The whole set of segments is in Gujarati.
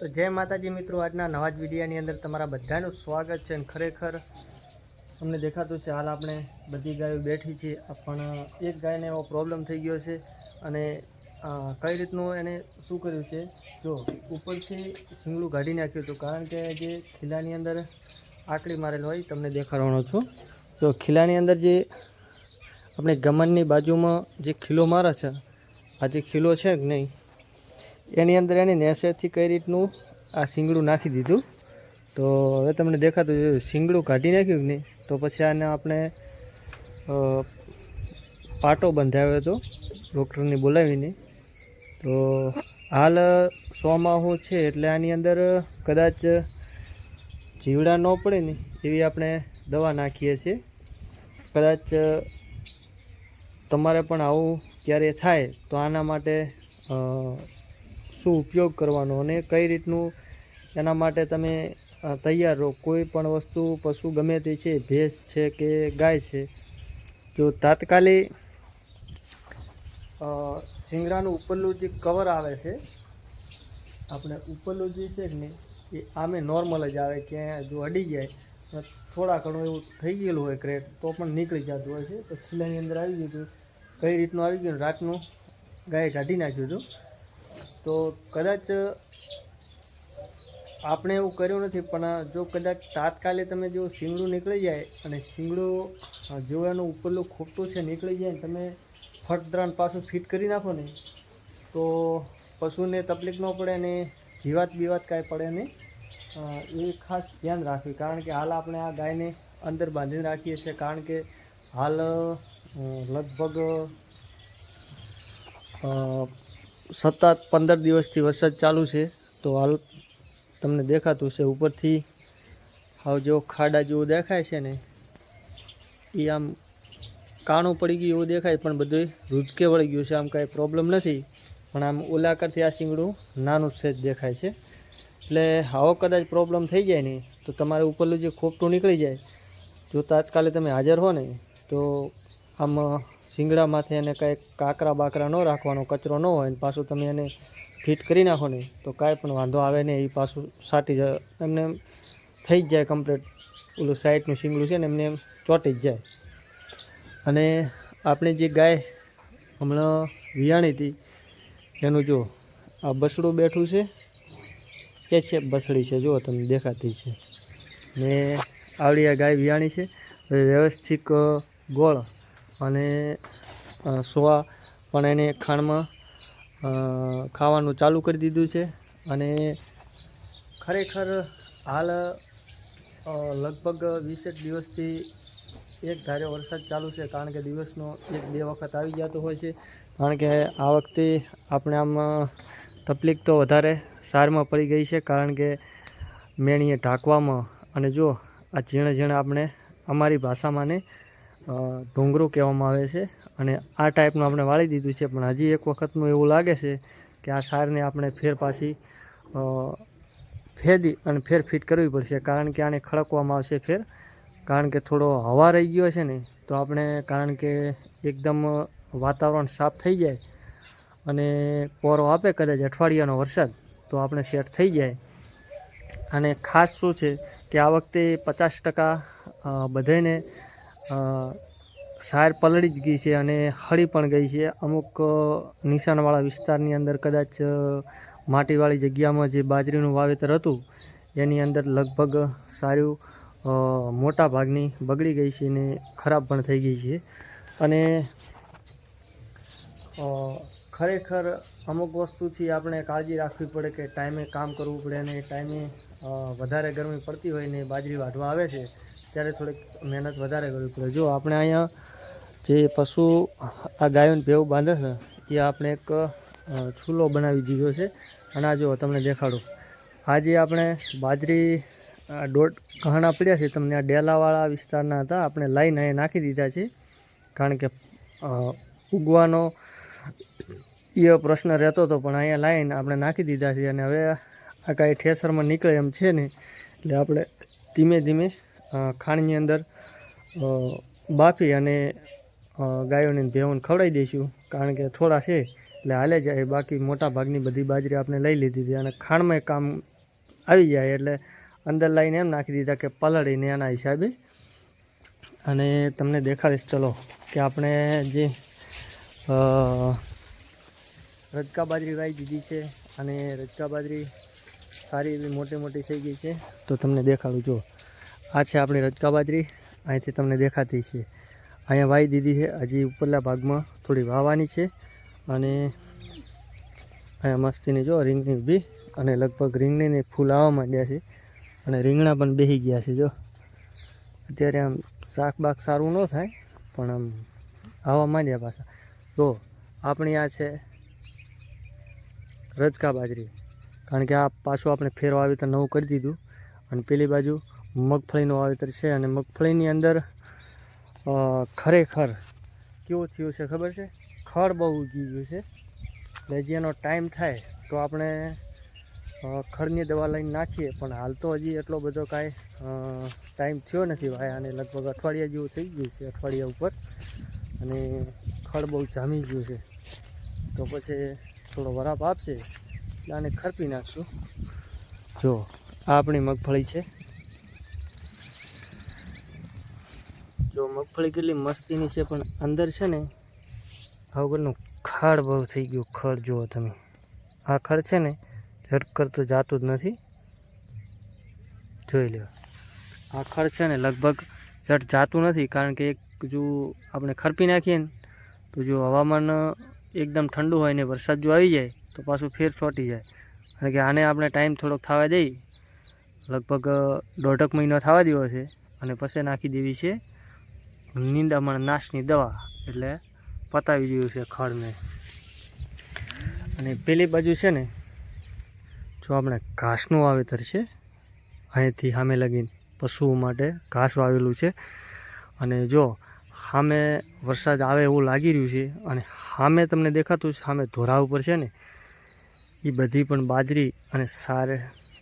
તો જય માતાજી મિત્રો, આજના નવા જ વિડીયાની અંદર તમારા બધાનું સ્વાગત છે અને ખરેખર અમને દેખાતું છે, હાલ આપણે બધી ગાયો બેઠી છે પણ એક ગાયને એવો પ્રોબ્લેમ થઈ ગયો છે અને કઈ રીતનું એને શું કર્યું છે? જો, ઉપરથી શિંગડું કાઢી નાખ્યું હતું, કારણ કે જે ખીલાની અંદર આકડી મારેલ હોય, તમને દેખાડવાનો છું. તો ખીલાની અંદર જે આપણે ગમનની બાજુમાં જે ખીલો મારે છે, આ જે ખીલો છે કે નહીં એની અંદર એની નેસેથી કઈ રીતનું આ શીંગડું નાખી દીધું. તો હવે તમને દેખાતું છે, શીંગડું કાઢી નાખ્યું કે નહીં? તો પછી આને આપણે પાટો બંધાવ્યો હતો ડૉક્ટરને બોલાવીને. તો હાલ સોમાહું છે એટલે આની અંદર કદાચ જીવડા ન પડે ને એવી આપણે દવા નાખીએ છીએ. કદાચ તમારે પણ આવું ક્યારે થાય તો આના માટે શું ઉપયોગ કરવાનો અને કઈ રીતનું એના માટે તમે તૈયાર રહો? કોઈ પણ વસ્તુ પશુ ગમે તે છે, ભેંસ છે કે ગાય છે, જો તાત્કાલિક શિંગડાનું ઉપરનું જે કવર આવે છે, આપણે ઉપરનું જે છે ને, એ આમે નોર્મલ જ આવે કે જો અડી જાય થોડા ઘણું એવું થઈ ગયેલું હોય ક્રેક, તો પણ નીકળી જતું હોય છે. તો ખીલાની અંદર આવી ગયું હતું, કઈ રીતનું આવી ગયું? રાતનું ગાય કાઢી નાખ્યું હતું. તો કદાચ આપણે એવું કર્યું નથી, પણ જો કદાચ તાત્કાલિક તમે જો શીંગડું નીકળી જાય અને શીંગડું જો એનું ઉપરનું ખોટું છે, નીકળી જાય ને તમે ફટદ્રાન પાછું ફિટ કરી નાખો ને, તો પશુને તકલીફ ન પડે અને જીવાત બીવાત કાંઈ પડે નહીં. એ ખાસ ધ્યાન રાખવી, કારણ કે હાલ આપણે આ ગાયને અંદર બાંધીને રાખીએ છીએ, કારણ કે હાલ લગભગ સતત પંદર દિવસથી વરસાદ ચાલુ છે, તો હાલ તમને દેખાતું છે. ઉપરથી હાવ જેવો ખાડા જેવું દેખાય છે ને એ આમ કાણું પડી ગયું એવું દેખાય, પણ બધું રૂચકે વળી ગયું છે. આમ કાંઈ પ્રોબ્લેમ નથી, પણ આમ ઓલા કરતી આ શીંગડું નાનું છે જ દેખાય છે. એટલે આવો કદાચ પ્રોબ્લેમ થઈ જાય ને, તો તમારે ઉપરનું જે ખોપટું નીકળી જાય, જો તાત્કાલિક તમે હાજર હો ને, તો આમ શિંગડા માથે એને કાંઈ કાકરા બાકરા ન રાખવાનો, કચરો ન હોય ને પાછું તમે એને ફિટ કરી નાખો ને, તો કાંઈ પણ વાંધો આવે નહીં એ પાછું સાટી જાય. એમને એમ થઈ જ જાય કમ્પ્લીટ ઓલું સાઈડનું શિંગડું છે ને, એમને એમ ચોંટી જ જાય. અને આપણે જે ગાય હમણાં વિયાણી હતી, એનું જો આ બસડું બેઠું છે, કે છે બસડી છે જો તમને દેખાતી છે. ને આવડી આ ગાય વિયાણી છે, વ્યવસ્થિત ગોળ અને સોવા પણ એને ખાણમાં ખાવાનું ચાલુ કરી દીધું છે. અને ખરેખર હાલ લગભગ વીસેક દિવસથી એક ધારે વરસાદ ચાલુ છે, કારણ કે દિવસનો એક બે વખત આવી જતો હોય છે. કારણ કે આ વખતે આપણે આમ તકલીફ તો વધારે સારમાં પડી ગઈ છે, કારણ કે મેણીએ ઢાંકવામાં. અને જો આ ઝીણે ઝીણે આપણે અમારી ભાષામાં ને ઢોંગરું કહેવામાં આવે છે. અને આ ટાઈપનું આપણે વાળી દીધું છે. પણ હજી એક વખતનું એવું લાગે છે કે આ સારને આપણે ફેર પાછી ફેદી અને ફેર ફિટ કરવી પડશે. કારણ કે આને ખડકવામાં આવશે ફેર. કારણ કે થોડો હવા રહી ગયો છે ને, તો આપણે, કારણ કે એકદમ વાતાવરણ સાફ થઈ જાય અને કોરો આપે કદાચ અઠવાડિયાનો વરસાદ, તો આપણે સેટ થઈ જાય. અને ખાસ શું છે કે આ વખતે પચાસ ટકા બધાને સાર પલળી જ ગઈ છે અને હળી પણ ગઈ છે. અમુક નિશાનવાળા વિસ્તારની અંદર કદાચ માટીવાળી જગ્યામાં જે બાજરીનું વાવેતર હતું, એની અંદર લગભગ સારું મોટા ભાગની બગડી ગઈ છે ને ખરાબ પણ થઈ ગઈ છે. અને ખરેખર અમુક વસ્તુથી આપણે કાળજી રાખવી પડે કે ટાઈમે કામ કરવું પડે અને ટાઈમે વધારે ગરમી પડતી હોય ને બાજરી વાઢવા આવે છે. ત્યારે થોડીક મહેનત વધારે કરવી પડે. જો આપણે અહીંયા જે પશુ આ ગાયોને ભેવ બાંધે છે, એ આપણે એક છૂલો બનાવી દીધો છે. અને આ જો તમને દેખાડું. આજે આપણે બાજરી દોઢ ઘણા પડ્યા છે. તમને આ ડેલાવાળા વિસ્તારના હતા. આપણે લાઈન અહીંયા નાખી દીધા છે. કારણ કે ઉગવાનો એ પ્રશ્ન રહેતો હતો, પણ અહીંયા લાઈન આપણે નાખી દીધા છે. અને હવે આ કાંઈ ઠેસરમાં નીકળે એમ છે ને એટલે આપણે ધીમે ધીમે ખાણની અંદર બાફી અને ગાયોને ભેવોને ખવડાવી દઈશું. કારણ કે થોડા છે, એટલે હાલે જાય. બાકી મોટા ભાગની બધી બાજરી આપણે લઈ લીધી હતી અને ખાણમાં કામ આવી જાય એટલે અંદર લઈને એમ નાખી દીધા કે પલળીને એના હિસાબે. અને તમને દેખાડીશ, ચલો, કે આપણે જે રજકા બાજરી વાવી દીધી છે અને રજકા બાજરી સારી એવી મોટી મોટી થઈ ગઈ છે. તો તમને દેખાડું, જો. આ છે આપણી રજકા બાજરી અહીંથી તમને દેખાતી છે. અહીંયા વાવી દીધી છે. હજી ઉપરલા ભાગમાં થોડી વાવવાની છે. અને અહીંયા મસ્તીની જો રીંગણી ઊભી અને લગભગ રીંગણીને ફૂલ આવવા માંડ્યા છે. અને રીંગણા પણ બેસી ગયા છે જો. અત્યારે આમ શાક બાક સારું ન થાય, પણ આમ આવવા માંડ્યા પાછા. તો આપણી આ છે રજકા બાજરી કારણ કે આ પાછું આપણે ફેરવા આવી તો નવું કરી દીધું. અને પેલી બાજુ મગફળીનું વાવેતર છે અને મગફળીની અંદર ખરેખર કેવું થયું છે ખબર છે? ખર બહુ ઉગી ગયું છે. એટલે હજી એનો ટાઈમ થાય તો આપણે ખરની દવા લઈને નાખીએ. પણ હાલ તો હજી એટલો બધો કાંઈ ટાઈમ થયો નથી ભાઈ. અને લગભગ અઠવાડિયા જેવું થઈ ગયું છે, અઠવાડિયા ઉપર. અને ખડ બહુ જામી ગયું છે. તો પછી થોડો વરાપ આપશે. એટલે આને ખરપી નાખશું. જો, આ આપણી મગફળી છે. જો મગફળી કેટલી મસ્તીની છે, પણ અંદર છે ને આ ખાડ બહુ થઈ ગયું, ખડ જુઓ તમે. આ ખડ છે ને ઝટ તો જાતું જ નથી. જોઈ લો આ ખડ છે ને લગભગ ઝટ જાતું નથી, કારણ કે એક જો આપણે ખરપી નાખીએ ને, તો જો હવામાન એકદમ ઠંડુ હોય ને વરસાદ જો આવી જાય, તો પાછું ફેર ચોંટી જાય. કારણ કે આને આપણે ટાઈમ થોડોક થવા દઈ લગભગ દોઢક મહિનો થવા દેવો છે, અને પછી નાખી દેવી છે નિંદામણ નાશની દવા એટલે પતાવી દીધું છે ખડને અને પેલી બાજુ છે ને, જો આપણે ઘાસનું વાવેતર છે, અહીંથી સામે લગીને પશુઓ માટે ઘાસ વાવેલું છે. અને જો સામે વરસાદ આવે એવું લાગી રહ્યું છે અને સામે તમને દેખાતું છે, સામે ધોરા ઉપર છે ને એ બધી પણ બાજરી અને સારે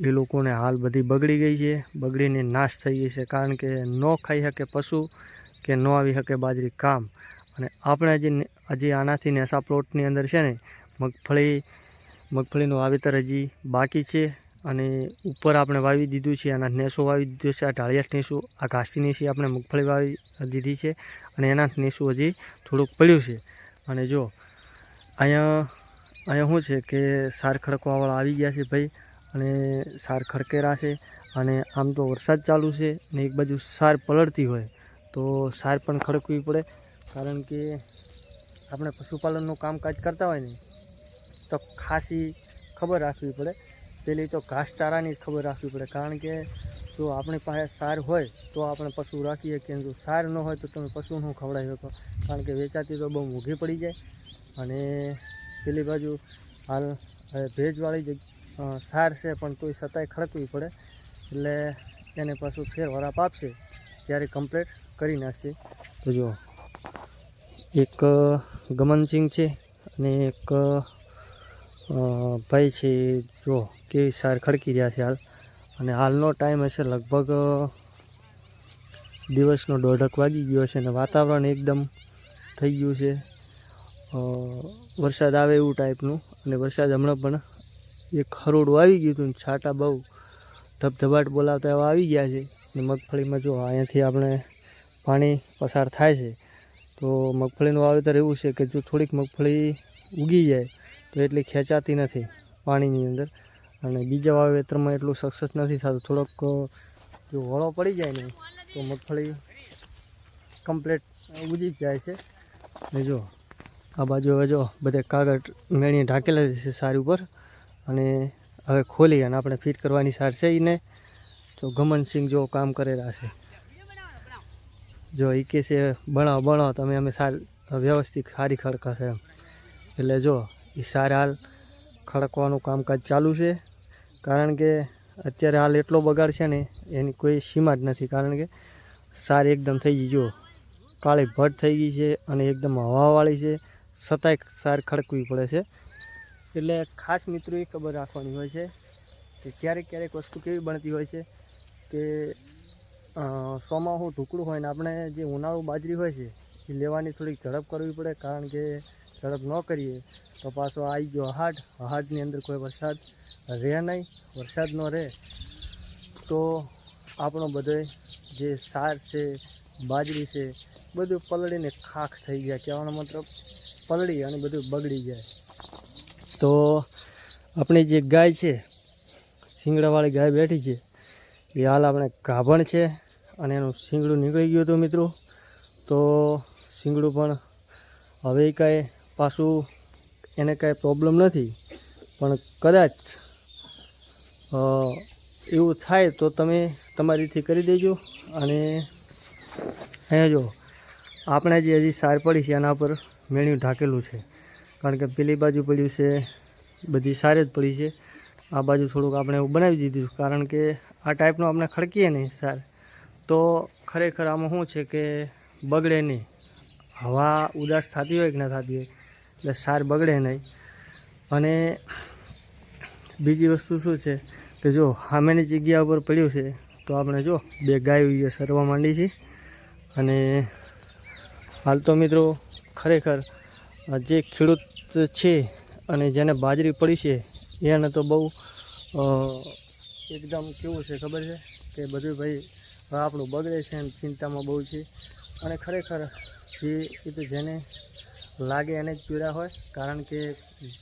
એ લોકોને હાલ બધી બગડી ગઈ છે. બગડીને નાશ થઈ ગઈ છે કારણ કે ન ખાઈ શકે પશુ કે ન આવી શકે બાજરી કામ. અને આપણે હજી હજી આનાથી નેસા પ્લોટની અંદર છે ને, મગફળી મગફળીનું વાવેતર હજી બાકી છે. અને ઉપર આપણે વાવી દીધું છે, આના નેસો વાવી દીધું છે, આ ઢાળિયા નેસું, આ ઘાસી નેસી આપણે મગફળી વાવી દીધી છે. અને એના નેસું હજી થોડુંક પડ્યું છે. અને જો, અહીંયા અહીંયા શું છે કે સાર ખડકવાવાળા આવી ગયા છે ભાઈ. અને સાર ખડકેરા છે. અને આમ તો વરસાદ ચાલુ છે ને એક બાજુ સાર પલળતી હોય. તો સાર પણ ખડકવી પડે, કારણ કે આપણે પશુપાલનનું કામકાજ કરતા હોય ને, તો ખાસી ખબર રાખવી પડે. પેલી તો ઘાસચારાની ખબર રાખવી પડે, કારણ કે જો આપણી પાસે સાર હોય, તો આપણે પશુ રાખીએ કે જો સાર ન હોય તો તમે પશુનું ખવડાવી શકો? કારણ કે વેચાતી તો બહુ મોંઘી પડી જાય. અને પેલી બાજુ હાલ ભેજવાળી સાર છે, પણ તોય છતાંય ખડકવી પડે. એટલે એને પાછું ફેર વરાપ આપશે. ત્યારે કમ્પ્લીટ કરી નાખશે. તો જો, એક ગમનસિંહ છે અને એક ભાઈ છે, જો, કેવી સાર ખડકી રહ્યા છે હાલ. અને હાલનો ટાઈમ હશે લગભગ દિવસનો દોઢક વાગી ગયો છે અને વાતાવરણ એકદમ થઈ ગયું છે. વરસાદ આવે એવું ટાઈપનું અને વરસાદ હમણાં પણ એક હરોડું આવી ગયું હતું છાંટા બહુ ધબધબાટ બોલાવતા એવા આવી ગયા છે. ને મગફળીમાં જો અહીંયાથી આપણે પાણી પસાર થાય છે, તો મગફળીનું વાવેતર એવું છે કે જો થોડીક મગફળી ઉગી જાય, તો એટલી ખેંચાતી નથી પાણીની અંદર. અને બીજા વાવેતરમાં એટલું સક્સેસ નથી થતું. થોડોક જો વળો પડી જાય ને, તો મગફળી કમ્પ્લીટ ઉગી જ જાય છે. ને જો, આ બાજુ હવે જો બધે કાગળ મેળીને ઢાંકેલા છે સારી ઉપર. અને હવે ખોલી અને આપણે ફિટ કરવાની સાર છે એને તો ગમનસિંહ જો કામ કરેલા છે. જો એ કે છે બનાવો બનાવો તમે અમે સાર, વ્યવસ્થિત સારી ખડકાશે એમ. એટલે જો એ સાર હાલ ખડકવાનું કામકાજ ચાલુ છે. કારણ કે અત્યારે હાલ એટલો બગાડ છે ને, એની કોઈ સીમા જ નથી. કારણ કે સાર એકદમ થઈ ગઈ, જો. કાળી ભટ્ટ થઈ ગઈ છે અને એકદમ હવાવાળી છે. છતાંય સાર ખડકવી પડે છે. એટલે ખાસ મિત્રો એ ખબર રાખવાની હોય છે કે ક્યારેક ક્યારેક વસ્તુ કેવી બનતી હોય છે કે અ, સોમાં હું ઢુકળું હોય ને આપણે જે ઉનાળુ બાજરી હોય છે એ લેવાની થોડીક ઝડપ કરવી પડે કારણ કે ઝડપ ન કરીએ તો પાછો આવી ગયો હાડ. હાડની અંદર કોઈ વરસાદ રહે નહીં વરસાદ ન રહે. તો આપણો બધો જે સાર છે બાજરી છે બધું પલળીને ખાખ થઈ ગયા કહેવાનો મતલબ પલળી અને બધું બગડી જાય તો આપણી જે ગાય છે શિંગડાવાળી ગાય બેઠી છે એ હાલ આપણે ગાભણ છે. અને એનું શીંગડું નીકળી ગયું હતું મિત્રો. તો શીંગડું પણ હવે કાંઈ પાછું એને કાંઈ પ્રોબ્લેમ નથી. પણ કદાચ એવું થાય તો તમે તમારીથી કરી દેજો. અને અહીંયા જો, આપણે જે હજી સાર પડી છે એના પર મેણ્યું ઢાંકેલું છે. કારણ કે પેલી બાજુ પડ્યું છે, બધી સારે જ પડી છે. આ બાજુ થોડુંક આપણે એવું બનાવી દીધું. કારણ કે આ ટાઈપનું આપણે ખડકીએ નહીં સાર. તો ખરેખર આમાં શું છે કે બગડે નહીં. હવા ઉદાસ થતી હોય કે ના થતી હોય, એટલે સાર બગડે નહીં. અને બીજી વસ્તુ શું છે કે જો સામેની જગ્યા ઉપર પડ્યું છે, તો આપણે જો બે ગાયો સરવા માંડી છે. અને હાલ તો મિત્રો ખરેખર જે ખેડૂત છે અને જેને બાજરી પડી છે, એને તો બહુ એકદમ કેવું છે ખબર છે કે બધું ભાઈ આપણું બગડે છે એમ ચિંતામાં બહુ છે. અને ખરેખર જે એ જેને લાગે એને જ પીડા હોય, કારણ કે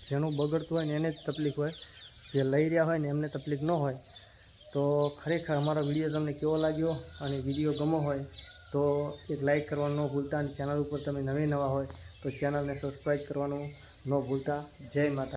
જેનું બગડતું હોય ને એને જ તકલીફ હોય. જે લઈ રહ્યા હોય ને એમને તકલીફ ન હોય. તો ખરેખર અમારો વીડિયો તમને કેવો લાગ્યો અને વીડિયો ગમો હોય, તો એક લાઈક કરવાનું ન ભૂલતા અને ચેનલ ઉપર તમે નવી નવા હોય, તો ચેનલને સબસ્ક્રાઈબ કરવાનું ન ભૂલતા. જય માતા